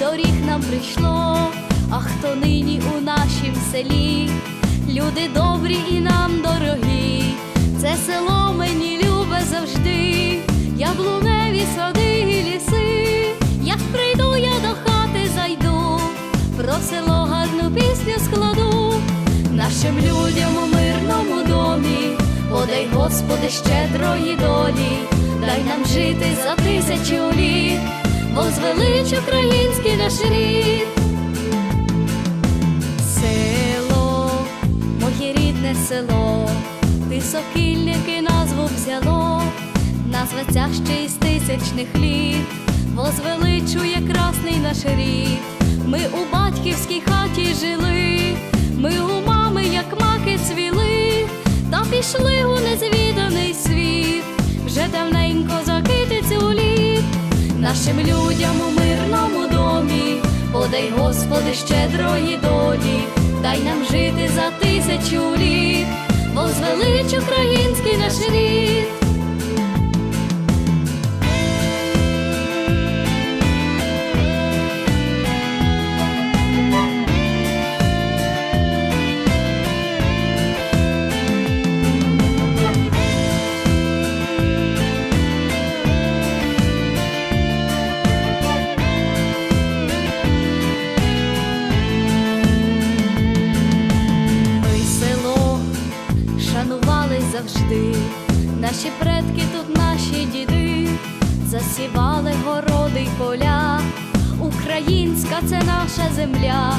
доріг нам прийшло, а хто нині у нашім селі, люди добрі і нам дорогі, це село мені любе завжди, яблуневі сади і ліси, як прийду я до хати зайду, про село гарну пісню складу, нашим людям у мирному домі, подай, Господи, щедрої долі, дай нам жити за тисячу літ, возвелич український наш рід. Село, моє рідне село, ти сокільники назву взяло, назва ця ще із тисячних літ, возвеличує красний наш рід. Ми у батьківській хаті жили, нашим людям у мирному домі, подай, Господи, щедрої долі, дай нам жити за тисячу літ, бо звелич український наш рід. Шанували наші предки тут, наші діди, засівали городи й поля, українська це наша земля.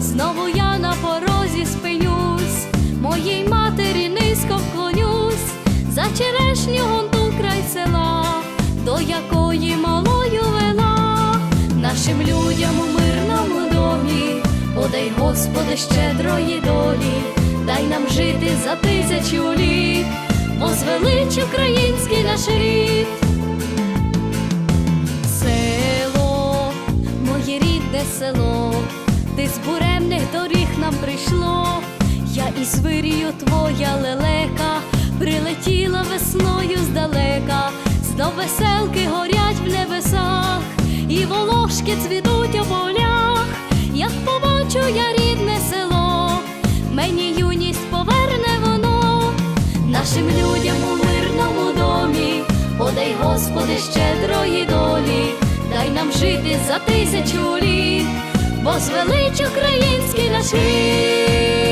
Знову я на порозі спинюсь, моїй матері низько вклонюсь, за черешню гонту край села, до якої малою вела, нашим людям у мирному домі, подай, Господи, щедрої долі, дай нам жити за тисячу літ, возвелич український наш рід. Село, моє рідне село, з буремних доріг нам прийшло, я із вирію твоя лелека, прилетіла весною здалека, знов веселки горять в небесах, і волошки цвітуть у полях, як побачу я рідне село, мені юність поверне воно, нашим людям Господи, щедрої долі, дай нам жити за тисячу літ, бо звелич український наш рід.